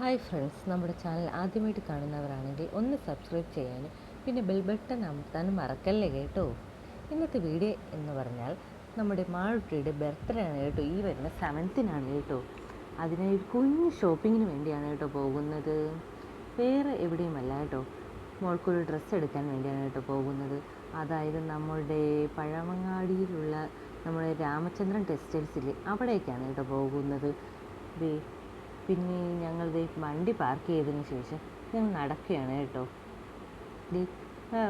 Hi friends നമ്മുടെ channel ആദ്യമായിട്ട് കാണുന്നവരാണെങ്കിൽ ഒന്ന് സബ്സ്ക്രൈബ് ചെയ്യാനും പിന്നെ ബെൽ ബട്ടൺ അമർത്താനും മറക്കല്ലേ കേട്ടോ? ഇന്നത്തെ വീഡിയോ എന്ന് പറഞ്ഞാൽ നമ്മുടെ മാളുട്ടിയുടെ ബർത്ത്ഡേ ആണ് കേട്ടോ. ഈ വരുന്ന സെവൻത്തിനാണ് കേട്ടോ. അതിനായി ഒരു കുഞ്ഞ് ഷോപ്പിങ്ങിന് വേണ്ടിയാണ് കേട്ടോ പോകുന്നത്. വേറെ എവിടെയുമല്ല കേട്ടോ. മോൾക്കൊരു ഡ്രസ്സ് എടുക്കാൻ വേണ്ടിയാണ് കേട്ടോ പോകുന്നത്. അതായത് നമ്മുടെ പഴമങ്ങാടിയിലുള്ള നമ്മുടെ രാമചന്ദ്രൻ ടെക്സ്റ്റൈൽസിൽ അവിടേക്കാണ് കേട്ടോ പോകുന്നത്. പിന്നെ ഞങ്ങൾ ദേ വണ്ടി പാർക്ക് ചെയ്തതിന് ശേഷം ഞങ്ങൾ നടക്കുകയാണ് കേട്ടോ. ദേ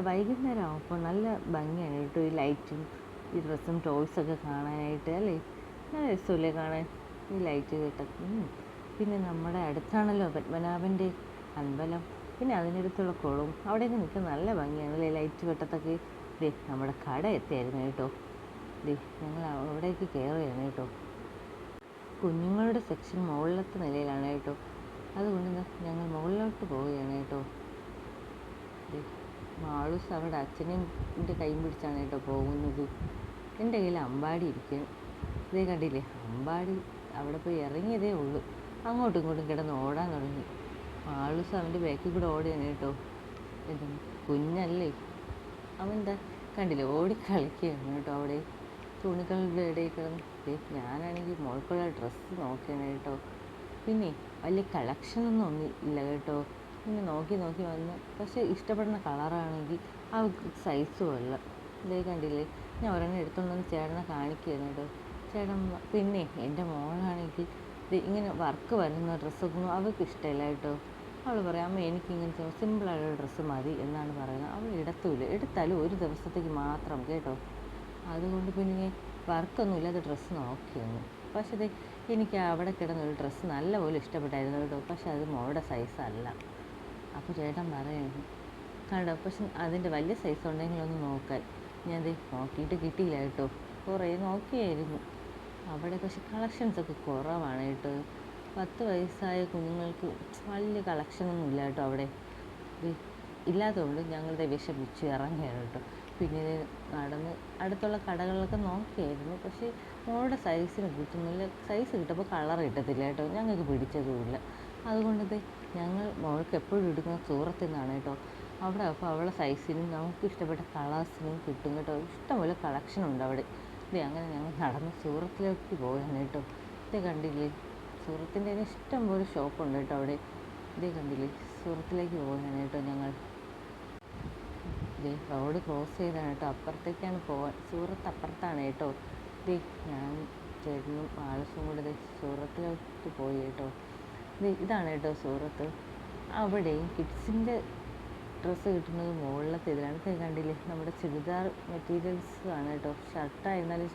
വൈകുന്നേരം ആകുമ്പോൾ നല്ല ഭംഗിയാണ് കേട്ടോ ഈ ലൈറ്റും ഈ ഡ്രസ്സും ടോയ്സൊക്കെ കാണാനായിട്ട് അല്ലേ? നല്ല രസമല്ലേ കാണാൻ? ഈ ലൈറ്റ് കേട്ടൊക്കെ ഉം. പിന്നെ നമ്മുടെ അടുത്താണല്ലോ പത്മനാഭന്റെ അമ്പലം. പിന്നെ അതിനടുത്തുള്ള കുളവും. അവിടെയൊക്കെ നിൽക്കാൻ നല്ല ഭംഗിയാണ് അല്ലേ ലൈറ്റ് വെട്ടത്തൊക്കെ? ദേ നമ്മുടെ കട എത്തിയായിരുന്നു കേട്ടോ. ദേ ഞങ്ങൾ അവിടേക്ക് കയറുകയാണ് കേട്ടോ. കുഞ്ഞുങ്ങളുടെ സെക്ഷൻ മുകളിലത്തെ നിലയിലാണ് കേട്ടോ. അതുകൊണ്ട് ഞങ്ങൾ മുകളിലോട്ട് പോവുകയാണ് കേട്ടോ. മാളൂസ് അവിടെ അച്ഛനെ കൈ പിടിച്ചാണ് കേട്ടോ പോകുന്നത്. എന്റെ കയ്യിൽ അമ്പാടി ഇരിക്കും ഇതേ കണ്ടില്ലേ അമ്പാടി അവിടെ പോയി ഇറങ്ങിയതേ ഉള്ളൂ. അങ്ങോട്ടും ഇങ്ങോട്ടും കിടന്ന് ഓടാൻ തുടങ്ങി. മാളൂസ് അവന്റെ ബാക്കിൽ കൂടെ ഓടുകയാണ് കേട്ടോ. എന്താ കുഞ്ഞല്ലേ. അവൻ എന്താ കണ്ടില്ലേ ഓടി കളിക്കുകയാണ് കേട്ടോ അവിടെ. തുണികളുടെ ഇടയിൽ കിടന്ന് ഞാനാണെങ്കിൽ മോൾക്കുള്ള ഡ്രസ്സ് നോക്കുകയാണ് കേട്ടോ. പിന്നെ വലിയ കളക്ഷൻ ഒന്നും ഇല്ല കേട്ടോ. പിന്നെ നോക്കി നോക്കി വന്ന് പക്ഷേ ഇഷ്ടപ്പെടുന്ന കളറാണെങ്കിൽ ആ സൈസും അല്ല ഇതേ കണ്ടില്ലേ? ഞാൻ ഒരെണ്ണം എടുത്തോണ്ട് വന്ന് ചേട്ടനെ കാണിക്കുകയാണ് കേട്ടോ. ചേട്ടൻ പിന്നെ എന്റെ മോളാണെങ്കിൽ ഇങ്ങനെ വർക്ക് വരുന്ന ഡ്രസ്സൊന്നും അവൾക്ക് ഇഷ്ടമില്ല കേട്ടോ. അവൾ പറയാം അമ്മ എനിക്ക് ഇങ്ങനത്തെ സിമ്പിളായുള്ള ഡ്രസ്സ് മതി എന്നാണ് പറയുന്നത്. അവൾ എടുത്തൂല എടുത്താലും ഒരു ദിവസത്തേക്ക് മാത്രം കേട്ടോ. അതുകൊണ്ട് പിന്നെ വർക്കൊന്നും ഇല്ലാത്ത ഡ്രസ്സ് നോക്കിയൊന്നു പക്ഷെ ദേ എനിക്ക് അവിടെ കിടന്ന ഒരു ഡ്രസ്സ് നല്ലപോലെ ഇഷ്ടപ്പെട്ടായിരുന്നു കേട്ടോ. പക്ഷെ അത് മോളുടെ സൈസല്ല അപ്പോൾ ചേട്ടൻ പറയുന്നു കണ്ടോ പക്ഷെ അതിന്റെ വലിയ സൈസ് ഉണ്ടെങ്കിൽ ഒന്ന് നോക്കാൻ. ഞാൻ ദേ നോക്കിയിട്ട് കിട്ടിയില്ല കേട്ടോ. കുറേ നോക്കിയായിരുന്നു. അവിടെ പക്ഷെ കളക്ഷൻസൊക്കെ കുറവാണ് കേട്ടോ. പത്ത് വയസ്സായ കുഞ്ഞുങ്ങൾക്ക് വലിയ കളക്ഷനൊന്നും ഇല്ല കേട്ടോ അവിടെ. ഇല്ലാത്തതുകൊണ്ട് ഞങ്ങളുടെ വിഷമിച്ച് ഇറങ്ങിയാണ് കേട്ടോ. പിന്നെ നടന്ന് അടുത്തുള്ള കടകളിലൊക്കെ നോക്കിയായിരുന്നു. പക്ഷേ മോളുടെ സൈസിന് കിട്ടുന്നില്ല സൈസ് കിട്ടപ്പോൾ കളർ കിട്ടത്തില്ല കേട്ടോ. ഞങ്ങൾക്ക് പിടിച്ചതുമില്ല. അതുകൊണ്ട് ദേ ഞങ്ങൾ മോൾക്ക് എപ്പോഴും എടുക്കുന്ന സൂറത്തിൽ നിന്നാണ് കേട്ടോ. അവിടെ അപ്പോൾ അവളെ സൈസിനും നമുക്ക് ഇഷ്ടപ്പെട്ട കളേഴ്സിനും കിട്ടും കേട്ടോ. ഇഷ്ടംപോലെ കളക്ഷൻ ഉണ്ട് അവിടെ. ദേ അങ്ങനെ ഞങ്ങൾ നടന്ന് സൂറത്തിലേക്ക് പോകാൻ കേട്ടോ. ഇത് കണ്ടില്ലേ? സൂറത്തിന്റെ തന്നെ ഇഷ്ടം പോലെ ഷോപ്പുണ്ട് കേട്ടോ അവിടെ. ഇതേ കണ്ടില്ലേ? സൂറത്തിലേക്ക് പോവുകയാണ് കേട്ടോ ഞങ്ങൾ. ദേ റോഡ് ക്രോസ് ചെയ്താണ് കേട്ടോ അപ്പുറത്തേക്കാണ് പോവാൻ. സൂറത്ത് അപ്പുറത്താണ് കേട്ടോ ദേ ഞാൻ ചേട്ടനും ആളുസും കൂടെ ദേ സൂറത്തിലോട്ട് പോയി കേട്ടോ ദേ ഇതാണ് കേട്ടോ സൂറത്ത്. അവിടെ കിഡ്സിന്റെ ഡ്രസ്സ് കിട്ടുന്നത് മുകളിലത്തെ ഇതിലാണ്. കണ്ടില്ലേ? നമ്മുടെ ചുരിദാർ മെറ്റീരിയൽസ് ആണ് കേട്ടോ ഷർട്ടായിരുന്നാലും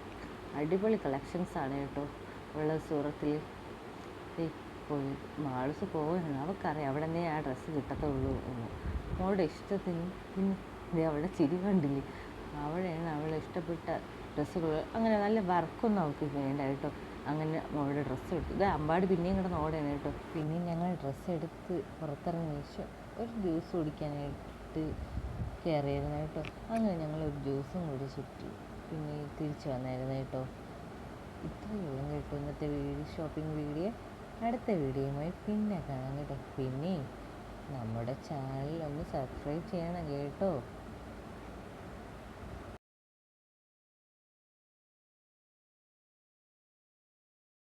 അടിപൊളി കളക്ഷൻസ് ആണ് കേട്ടോ ഉള്ളത് സൂറത്തിൽ. ദേ പോയി. മാൾസ് പോവുകയാണ് അവൾക്കറിയാം അവിടെ തന്നെ ആ ഡ്രസ്സ് കിട്ടത്തുള്ളൂ എന്ന്. മോളുടെ ഇഷ്ടത്തിന് പിന്നെ ദേ അവളുടെ ചിരി കണ്ടില്ലേ? അവളെയാണ് അവളെ ഇഷ്ടപ്പെട്ട ഡ്രസ്സുകൾ. അങ്ങനെ നല്ല വർക്കൊന്നും അവൾക്ക് വേണ്ട കേട്ടോ. അങ്ങനെ അവളുടെ ഡ്രസ്സ് എടുത്തു. ഇത് അമ്പാട് പിന്നെയും കിടന്ന് ഓടെയാണ് കേട്ടോ. പിന്നെയും ഞങ്ങൾ ഡ്രസ്സ് എടുത്ത് പുറത്തിറങ്ങിയ ശേഷം ഒരു ജ്യൂസ് കുടിക്കാനായിട്ട് കയറിയിരുന്നു കേട്ടോ. അങ്ങനെ ഞങ്ങൾ ഒരു ജ്യൂസും കുടിച്ചിട്ട് പിന്നെ തിരിച്ചു വന്നായിരുന്നു കേട്ടോ. ഇത്രയുള്ള കേട്ടോ ഇന്നത്തെ വീഡിയോ ഷോപ്പിംഗ് വീഡിയോ. അടുത്ത വീഡിയോയുമായി പിന്നെ കാണാം കേട്ടോ. പിന്നെ നമ്മുടെ ചാനൽ ഒന്ന് സബ്സ്ക്രൈബ് ചെയ്യണം കേട്ടോ.